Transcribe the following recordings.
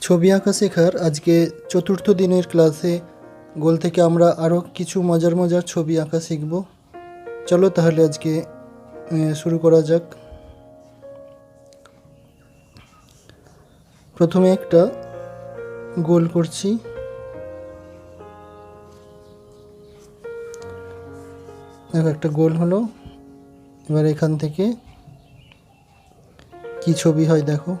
ছবি আঁকা শেখার আজকে চতুর্থ দিনের ক্লাসে গোল থেকে আমরা আরও কিছু মজার মজার ছবি আঁকা শিখব। চলো তাহলে আজকে শুরু করা যাক। প্রথমে একটা গোল করছি। দেখো, একটা গোল হলো। এবার এখান থেকে কি ছবি হয় দেখো।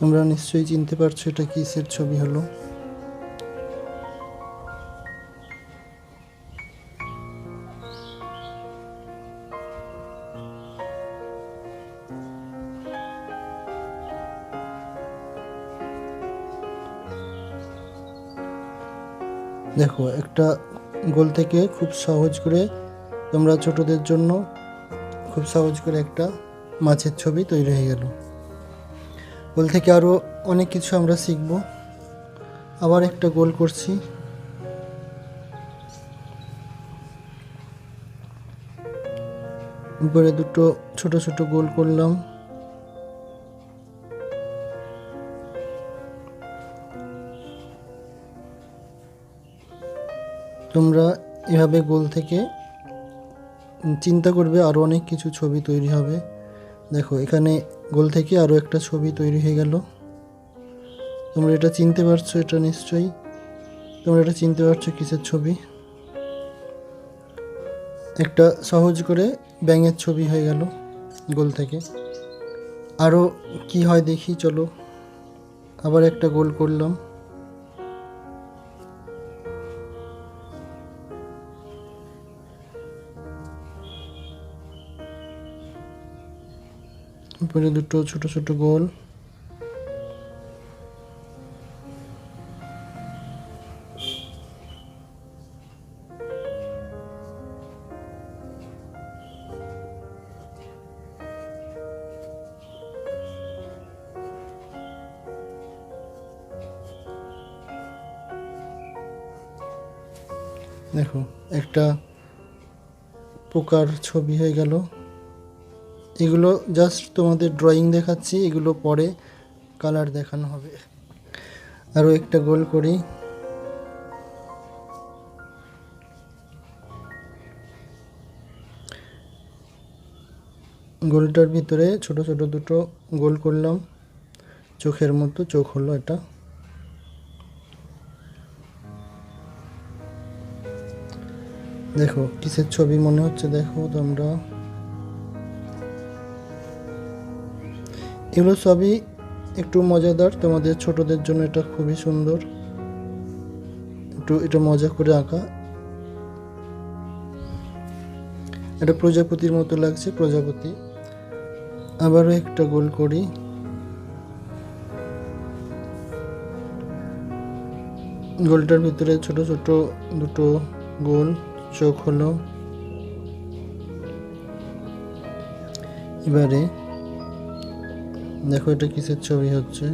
তোমরা নিশ্চয়ই চিনতে পারছ এটা কিসের ছবি হলো। দেখো, একটা গোল থেকে খুব সহজ করে তোমরা ছোটদের জন্য খুব সহজ করে একটা মাছের ছবি তৈরি হয়ে গেল। গোল থেকে আরও অনেক কিছু আমরা শিখব। আবার একটা গোল করছি। উপরে দুটো ছোট ছোট গোল করলাম। তোমরা এভাবে গোল থেকে চিন্তা করবে আরও অনেক কিছু ছবি তৈরি হবে। দেখো, এখানে গোল থেকে আরও একটা ছবি তৈরি হয়ে গেল। তোমরা এটা চিনতে পারছ, এটা নিশ্চয়ই। তোমরা এটা চিনতে পারছ কিসের ছবি? একটা সহজ করে ব্যাঙের ছবি হয়ে গেল গোল থেকে। আরও কি হয় দেখি, চলো। আবার একটা গোল করলাম। উপরে দুটো ছোট ছোট গোল। দেখো একটা পোকার ছবি হয়ে গেল। এগুলো জাস্ট তোমাদের ড্রয়িং দেখাচ্ছি, এগুলো পরে কালার দেখানো হবে। আরও একটা গোল করি। গোলটার ভিতরে ছোট ছোট দুটো গোল করলাম। চোখের মতো চোখ হলো এটা। দেখো, কিসের ছবি মনে হচ্ছে? দেখো তোমরা। এগুলো সবই একটু মজাদার। তোমাদের ছোটদের জন্য এটা খুবই সুন্দর। একটু এটা মজা করে আঁকা। এটা প্রজাপতির মতো লাগছে, প্রজাপতি। আবারও একটা গোল করি। গোলটার ভিতরে ছোট ছোট দুটো গোল, চোখ হলো। এবারে দেখো এটা কিসের ছবি হচ্ছে?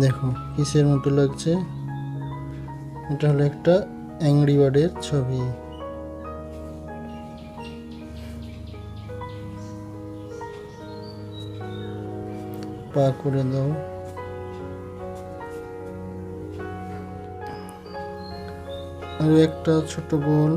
দেখো, কিসের মতো লাগছে? এটা হলো একটা অ্যাংরি বার্ডের ছবি। পা করে দাও। আর একটা ছোট গোল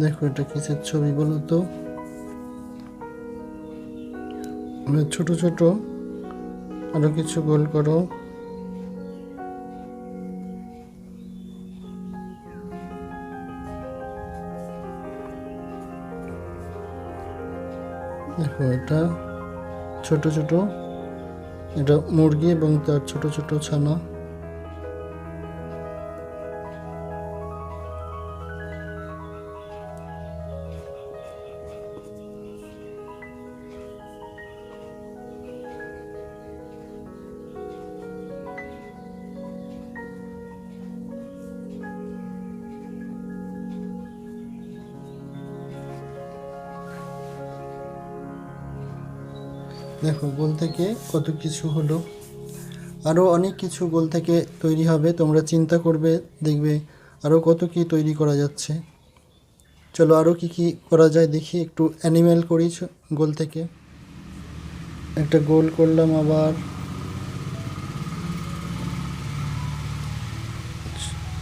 দেখো এটা কিসের ছবি বলো তো? এবার ছোট ছোট আরও কিছু গোল করো। দেখো এটা ছোট ছোট, এটা মুরগি এবং তার ছোট ছোট ছানা। দেখো, গোল থেকে কত কিছু হলো। আরও অনেক কিছু গোল থেকে তৈরি হবে, তোমরা চিন্তা করবে, দেখবে আরও কত কি তৈরি করা যাচ্ছে। চলো আরও কি কি করা যায় দেখি, একটু অ্যানিমেল করি গোল থেকে। একটা গোল করলাম আবার।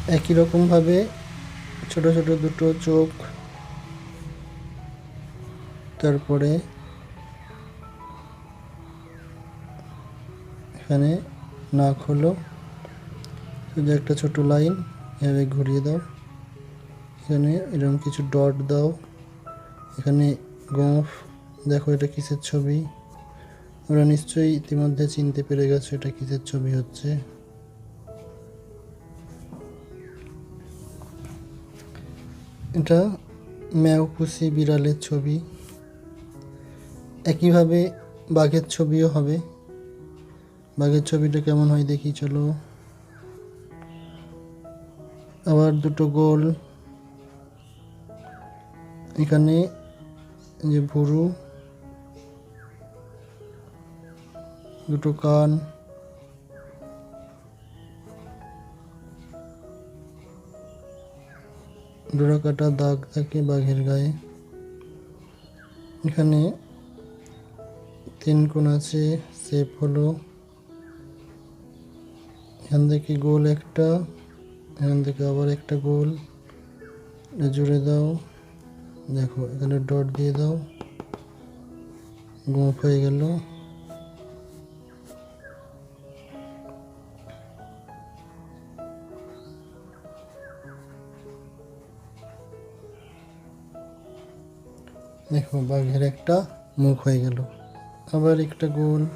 একই রকমভাবে ছোট ছোট দুটো চোখ। তারপরে এখানে নাক হলো শুধু একটা ছোট লাইন, এভাবে ঘুরিয়ে দাও। এখানে এরকম কিছু ডট দাও। এখানে গোঁফ, দেখো এটা কিসের ছবি? ওরা নিশ্চয়ই ইতিমধ্যে চিনতে পেরে গেছে এটা কিসের ছবি হচ্ছে। এটা ম্যাও পুষি বিড়ালের ছবি। একইভাবে বাঘের ছবিও হবে। বাঘের ছবিটা কেমন হয় দেখি, চলো। আবার দুটো গোল। এখানে যে ভুরু, দুটো কান। ডোরা কাটা দাগ থাকে বাঘের গায়ে। এখানে তিন কোণ আছে শেপ হলো। এখান থেকে গোল একটা, এখান থেকে আবার একটা গোল। জুড়ে দাও। দেখো, এখানে ডট দিয়ে দাও। গোপ হয়ে গেল। দেখো, বাঘের একটা মুখ হয়ে গেল। আবার একটা গোল।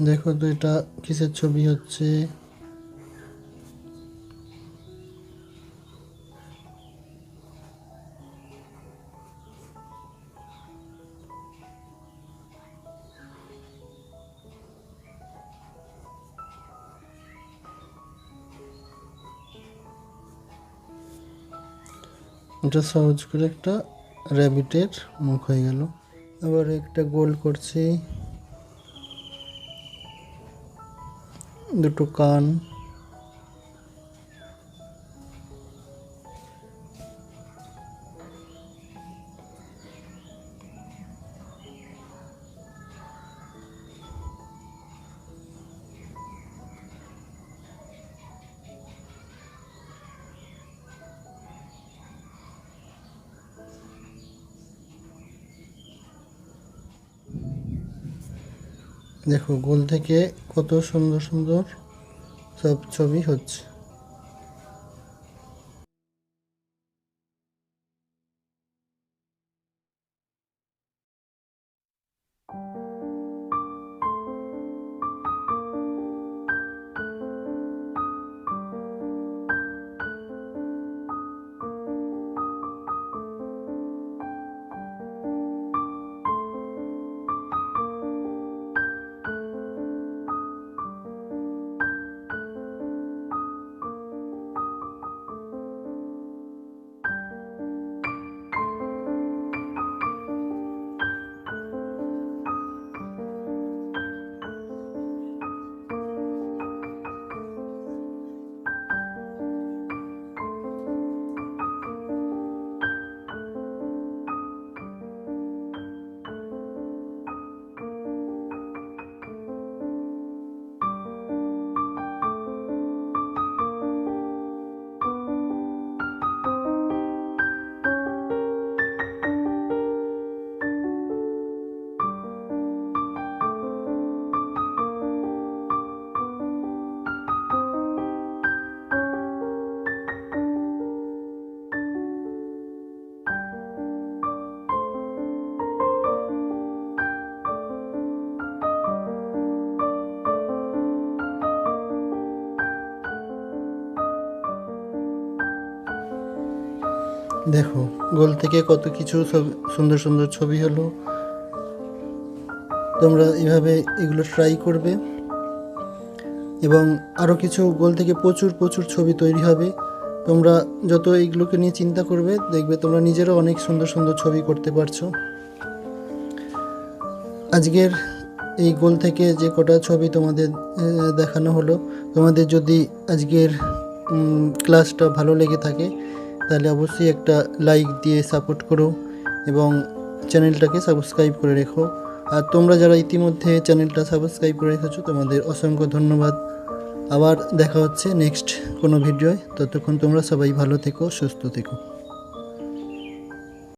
দেখো তো এটা কিসের ছবি হচ্ছে? এটা সহজ করে একটা র্যাবিটের মুখ হয়ে গেল। আবার একটা গোল করছি। দুটো কান দেখো গোল থেকে কত সুন্দর সুন্দর সব ছবি হচ্ছে। দেখো, গোল থেকে কত কিছু সুন্দর সুন্দর ছবি হলো। তোমরা এভাবে এগুলো ট্রাই করবে। এবং আরও কিছু গোল থেকে প্রচুর প্রচুর ছবি তৈরি হবে। তোমরা যত এইগুলোকে নিয়ে চিন্তা করবে, দেখবে তোমরা নিজেরও অনেক সুন্দর সুন্দর ছবি করতে পারছ। আজকের এই গোল থেকে যে কটা ছবি তোমাদের দেখানো হলো, তোমাদের যদি আজকের ক্লাসটা ভালো লেগে থাকে তাহলে অবশ্যই একটা লাইক দিয়ে সাপোর্ট করো এবং চ্যানেলটাকে সাবস্ক্রাইব করে রেখো। আর তোমরা যারা ইতিমধ্যে চ্যানেলটা সাবস্ক্রাইব করে রেখেছো, তোমাদের অসংখ্য ধন্যবাদ। আবার দেখা হচ্ছে নেক্সট কোনো ভিডিওয় ততক্ষণ তোমরা সবাই ভালো থেকো, সুস্থ থেকো।